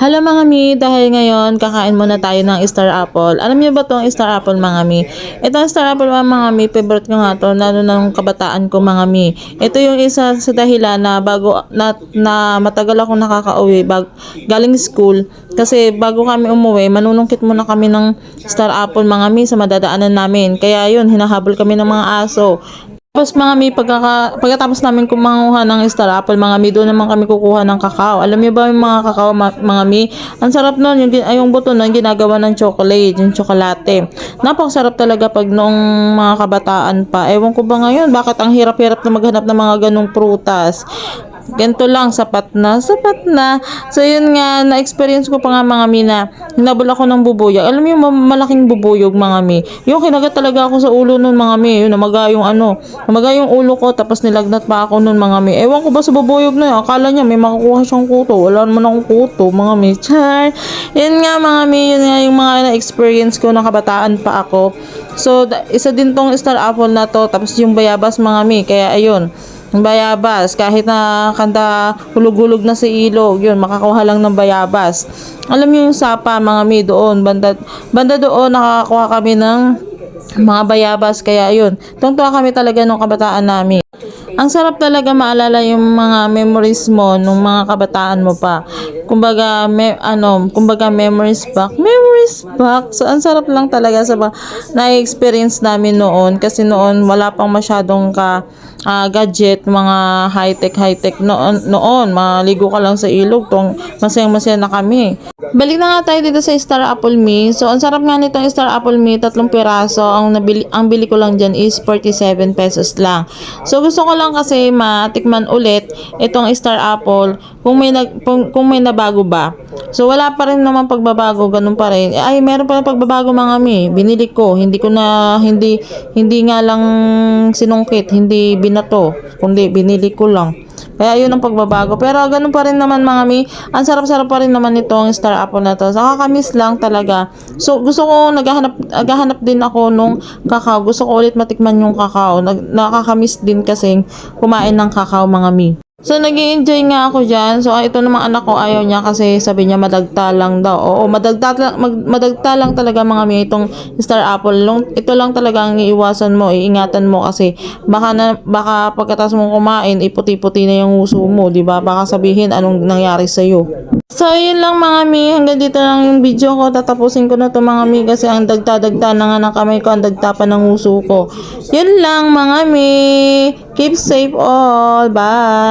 Hello mga mi, dahil ngayon kakain muna tayo ng star apple. Alam niyo ba tong star apple mga mi? Itong star apple mga mi, favorite ko nga to, lalo ng kabataan ko mga mi. Ito yung isa sa dahilan na bago na, na matagal ako nakakauwi bag, galing school. Kasi bago kami umuwi, manunungkit muna kami ng star apple mga mi sa madadaanan namin. Kaya yun, hinahabol kami ng mga aso. Tapos mga mi, pagkaka, pagkatapos namin kumanguha ng star apple, mga mi, doon naman kami kukuha ng kakao. Alam niyo ba yung mga kakao, mga mi? Ang sarap nun, yung, ay, yung buto nun, ginagawa ng chocolate, yung tsokolate. Napakasarap talaga pag noong mga kabataan pa. Ewan ko ba ngayon, bakit ang hirap-hirap na maghanap ng mga ganong prutas. Ganito lang, sapat na, sapat na. So, yun nga, na-experience ko pa nga mga mi na hinabol ako ng bubuyog. Alam mo yung ma- malaking bubuyog mga mi. Yung kinagat talaga ako sa ulo nun mga mi. Yun, namaga yung ano, namaga yung ulo ko, tapos nilagnat pa ako nun mga mi. Ewan ko ba sa bubuyog na yun, akala niya may makukuha siyang kuto. Wala naman akong kuto mga mi. Char. Yun nga mga mi, yun nga yung mga na-experience ko na kabataan pa ako. So, isa din tong star apple na to, tapos yung bayabas mga mi. Kaya ayun, bayabas, kahit na kanta hulog-hulog na sa ilog, yun, makakuha lang ng bayabas. Alam niyo yung sapa, mga mi, doon, banda, banda doon, nakakakuha kami ng mga bayabas, kaya yun. Tungtuwa kami talaga nung kabataan namin. Ang sarap talaga maalala yung mga memories mo nung mga kabataan mo pa. Kumbaga, me, ano, kumbaga memories back. Memories back. So, ang sarap lang talaga sa na-experience namin noon. Kasi noon, wala pang masyadong ka ah, gadget, mga high-tech, high-tech noon, noon. Maligo ka lang sa ilog. Tong, masayang-masaya na kami. Balik na nga tayo dito sa Star Apple Me. So, ang sarap nga nitong Star Apple Me, tatlong piraso. Ang, nabili, ang bili ko lang dyan is 47 pesos lang. So, gusto ko lang kasi matikman ulit itong Star Apple kung may, nag, kung, kung may nabago ba. So, wala pa rin naman pagbabago, ganun pa rin. Ay, meron pa rin pagbabago mga mi. Binili ko. Hindi ko na, hindi, hindi nga lang sinungkit, hindi binato, kundi binili ko lang. Kaya yun ang pagbabago. Pero ganun pa rin naman mga mi. Ang sarap-sarap pa rin naman itong star apple na to. Nakakamiss lang talaga. So gusto ko naghahanap, naghahanap din ako nung kakao. Gusto ko ulit matikman yung kakao. Nag, nakakamiss din kasi kumain ng kakao mga mi. So, nag enjoy nga ako dyan. So, ah, ito namang anak ko, ayaw niya kasi sabi niya madagta lang daw. Oo, madagta, mag, madagta lang talaga mga mi itong star apple. Long, ito lang talaga ang iiwasan mo, iingatan mo kasi baka, na, baka pagkatas mong kumain, iputi-puti na yung uso mo, di ba? Baka sabihin anong nangyari sa'yo. So, yun lang mga mi. Hanggang dito lang yung video ko. Tatapusin ko na to mga mi kasi ang dagta-dagta na nga ng kamay ko, ang dagta pa ng uso ko. Yun lang mga mi. Keep safe all. Bye.